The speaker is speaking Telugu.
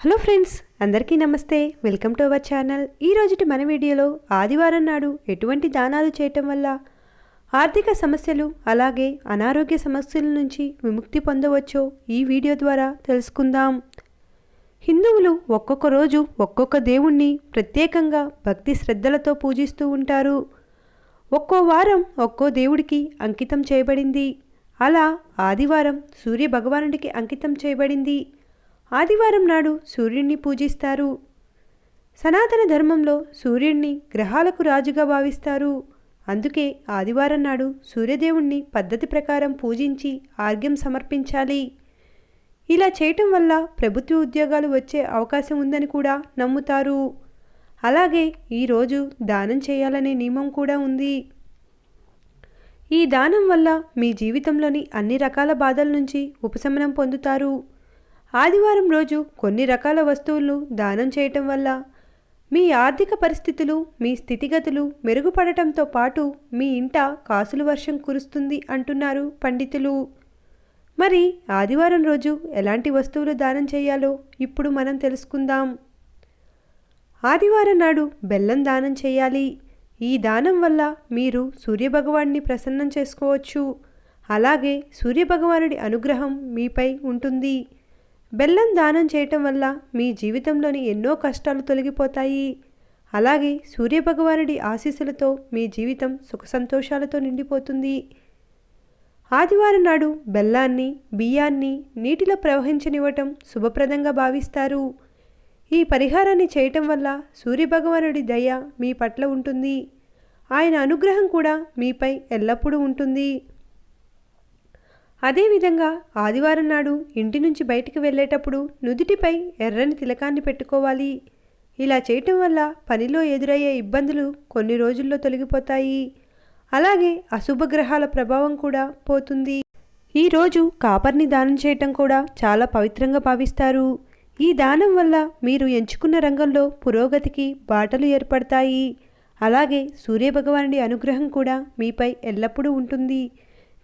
హలో ఫ్రెండ్స్ అందరికీ నమస్తే. Welcome to our channel. ఈ రోజుటి మన వీడియోలో ఆదివారం నాడు ఎటువంటి దానాలు చేయటం వల్ల ఆర్థిక సమస్యలు అలాగే అనారోగ్య సమస్యల నుంచి విముక్తి పొందవచ్చో ఈ వీడియో ద్వారా తెలుసుకుందాం. హిందువులు ఒక్కొక్క రోజు ఒక్కొక్క దేవుణ్ణి ప్రత్యేకంగా భక్తి శ్రద్ధలతో పూజిస్తూ ఉంటారు. ఒక్కో వారం ఒక్కో దేవుడికి అంకితం చేయబడింది. అలా ఆదివారం సూర్య భగవానుడికి అంకితం చేయబడింది. ఆదివారం నాడు సూర్యుడిని పూజిస్తారు. సనాతన ధర్మంలో సూర్యుడిని గ్రహాలకు రాజుగా భావిస్తారు. అందుకే ఆదివారం నాడు సూర్యదేవుణ్ణి పద్ధతి ప్రకారం పూజించి ఆర్ఘ్యం సమర్పించాలి. ఇలా చేయటం వల్ల ప్రభుత్వ ఉద్యోగాలు వచ్చే అవకాశం ఉందని కూడా నమ్ముతారు. అలాగే ఈరోజు దానం చేయాలనే నియమం కూడా ఉంది. ఈ దానం వల్ల మీ జీవితంలోని అన్ని రకాల బాధల నుంచి ఉపశమనం పొందుతారు. ఆదివారం రోజు కొన్ని రకాల వస్తువులు దానం చేయటం వల్ల మీ ఆర్థిక పరిస్థితులు మీ స్థితిగతులు మెరుగుపడటంతో పాటు మీ ఇంట కాసుల వర్షం కురుస్తుంది అంటున్నారు పండితులు. మరి ఆదివారం రోజు ఎలాంటి వస్తువులు దానం చేయాలో ఇప్పుడు మనం తెలుసుకుందాం. ఆదివారం నాడు బెల్లం దానం చేయాలి. ఈ దానం వల్ల మీరు సూర్యభగవాన్ని ప్రసన్నం చేసుకోవచ్చు. అలాగే సూర్యభగవానుడి అనుగ్రహం మీపై ఉంటుంది. బెల్లం దానం చేయటం వల్ల మీ జీవితంలోని ఎన్నో కష్టాలు తొలగిపోతాయి. అలాగే సూర్యభగవానుడి ఆశీస్సులతో మీ జీవితం సుఖ సంతోషాలతో నిండిపోతుంది. ఆదివారం నాడు బెల్లాన్ని బియ్యాన్ని నీటిలో ప్రవహించనివ్వటం శుభప్రదంగా భావిస్తారు. ఈ పరిహారాన్ని చేయటం వల్ల సూర్యభగవానుడి దయ మీ పట్ల ఉంటుంది. ఆయన అనుగ్రహం కూడా మీపై ఎల్లప్పుడూ ఉంటుంది. అదేవిధంగా ఆదివారం నాడు ఇంటి నుంచి బయటికి వెళ్ళేటప్పుడు నుదుటిపై ఎర్రని తిలకాన్ని పెట్టుకోవాలి. ఇలా చేయటం వల్ల పనిలో ఎదురయ్యే ఇబ్బందులు కొన్ని రోజుల్లో తొలగిపోతాయి. అలాగే అశుభ గ్రహాల ప్రభావం కూడా పోతుంది. ఈరోజు కాపర్ని దానం చేయటం కూడా చాలా పవిత్రంగా భావిస్తారు. ఈ దానం వల్ల మీరు ఎంచుకున్న రంగంలో పురోగతికి బాటలు ఏర్పడతాయి. అలాగే సూర్యభగవానుడి అనుగ్రహం కూడా మీపై ఎల్లప్పుడూ ఉంటుంది.